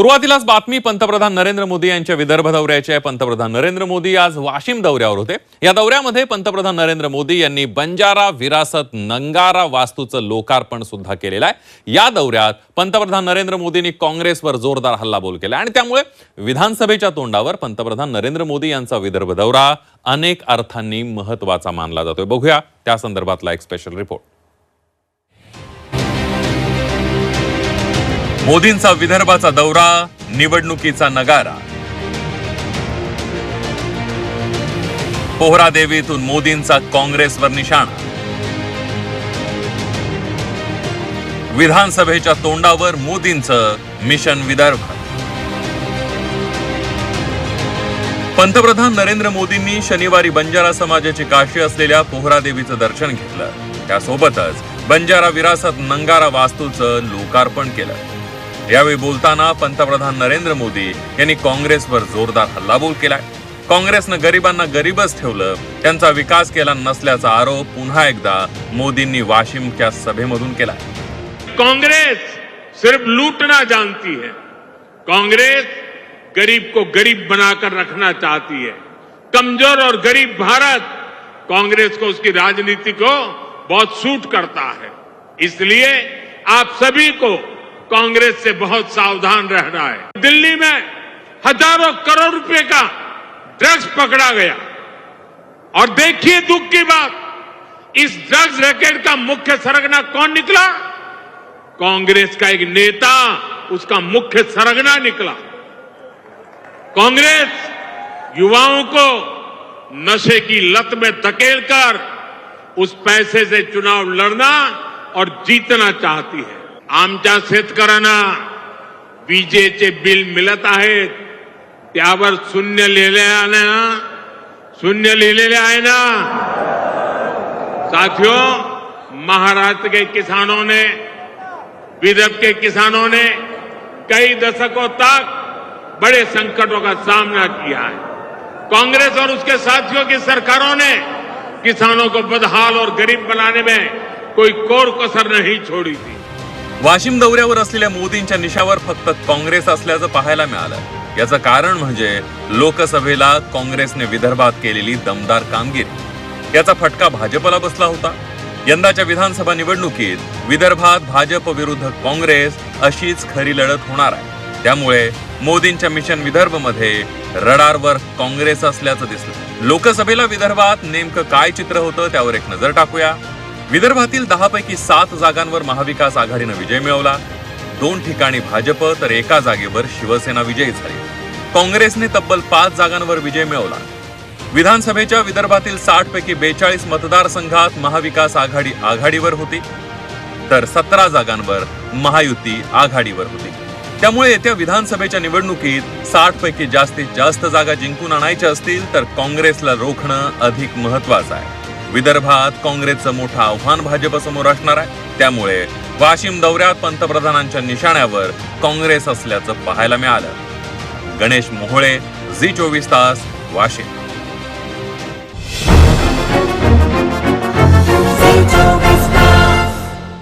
सुरुवातीलाच बातमी पंतप्रधान नरेंद्र मोदी यांच्या विदर्भ दौऱ्याची आहे. पंतप्रधान नरेंद्र मोदी आज वाशिम दौऱ्यावर होते. या दौऱ्यामध्ये पंतप्रधान नरेंद्र मोदी यांनी बंजारा विरासत नंगारा वास्तूचं लोकार्पण सुद्धा केलेलं आहे. या दौऱ्यात पंतप्रधान नरेंद्र मोदींनी काँग्रेसवर जोरदार हल्लाबोल केला आणि त्यामुळे विधानसभेच्या तोंडावर पंतप्रधान नरेंद्र मोदी यांचा विदर्भ दौरा अनेक अर्थांनी महत्त्वाचा मानला जातोय. बघूया त्या संदर्भातला एक स्पेशल रिपोर्ट मोदींचा विदर्भाचा दौरा निवडणुकीचा नगारा. पोहरादेवीतून मोदींचा काँग्रेसवर निशाणा. विधानसभेच्या तोंडावर मोदींचं मिशन विदर्भ. पंतप्रधान नरेंद्र मोदींनी शनिवारी बंजारा समाजाची काशी असलेल्या पोहरादेवीचं दर्शन घेतलं. त्यासोबतच बंजारा विरासत नंगारा वास्तूचं लोकार्पण केलं. यावेळी बोलताना पंतप्रधान नरेंद्र मोदी यांनी काँग्रेसवर जोरदार हल्लाबोल केलाय. काँग्रेसनं गरिबांना गरीबच ठेवलं. त्यांचा विकास केला नसल्याचा आरोप पुन्हा एकदा मोदींनी वाशिमच्या सभेमधून केला कांग्रेस सिर्फ लूटना जानती है. कांग्रेस गरीब को गरीब बनाकर रखना चाहती है. कमजोर और गरीब भारत कांग्रेस को उसकी राजनीति को बहुत सूट करता है. इसलिए आप सभी को कांग्रेस से बहुत सावधान रहना है। दिल्ली में हज़ारों करोड़ रुपए का ड्रग्स पकड़ा गया। और देखिए दुख की बात, इस ड्रग्स रैकेट का मुख्य सरगना कौन निकला? कांग्रेस का एक नेता, उसका मुख्य सरगना निकला। कांग्रेस युवाओं को नशे की लत में धकेलकर उस पैसे से चुनाव लड़ना और जीतना चाहती है। आमच्या शेतकऱ्यांना विजेचे बिल आहेत. त्यावर शून्य लिहिले ना? शून्य लिहिलेले आहे ना? साथियों, महाराष्ट्र के किसानों ने, विदर्भ के किसानों ने कई दशकों तक बड़े संकटों का सामना किया है। कांग्रेस और उसके साथियों की सरकारों ने किसानों को बदहाल और गरीब बनाने में कोई कोर कसर नहीं छोड़ी थी। वाशिम दौऱ्यावर असलेल्या मोदींच्या निशावर फक्त काँग्रेस असल्याचं पाहायला मिळालं. याचं कारण म्हणजे लोकसभेला काँग्रेसने विदर्भात केलेली दमदार कामगिरी. याचा फटका भाजपला बसला होता. यंदाच्या विधानसभा निवडणुकीत विदर्भात भाजप विरुद्ध काँग्रेस अशीच खरी लढत होणार आहे. त्यामुळे मोदींच्या मिशन विदर्भमध्ये रडारवर काँग्रेस असल्याचं दिसलं. लोकसभेला विदर्भात नेमकं काय चित्र होतं त्यावर एक नजर टाकूया. विदर्भातील दहापैकी सात जागांवर महाविकास आघाडीनं विजय मिळवला. दोन ठिकाणी भाजप तर एका जागेवर शिवसेना विजयी झाली. काँग्रेसने तब्बल पाच जागांवर विजय मिळवला. विधानसभेच्या विदर्भातील साठ पैकी बेचाळीस मतदारसंघात महाविकास आघाडी आघाडीवर होती. तर सतरा जागांवर महायुती आघाडीवर होती. त्यामुळे येत्या विधानसभेच्या निवडणुकीत साठ पैकी जास्तीत जास्त जागा जिंकून आणायच्या असतील तर काँग्रेसला रोखणं अधिक महत्वाचं आहे. विदर्भात काँग्रेसचं मोठं आव्हान भाजपसमोर असणार आहे. त्यामुळे वाशिम दौऱ्यात पंतप्रधानांच्या निशाण्यावर काँग्रेस असल्याचं पाहायला मिळालं. गणेश मोहोळे झी चोवीस तास वाशिम.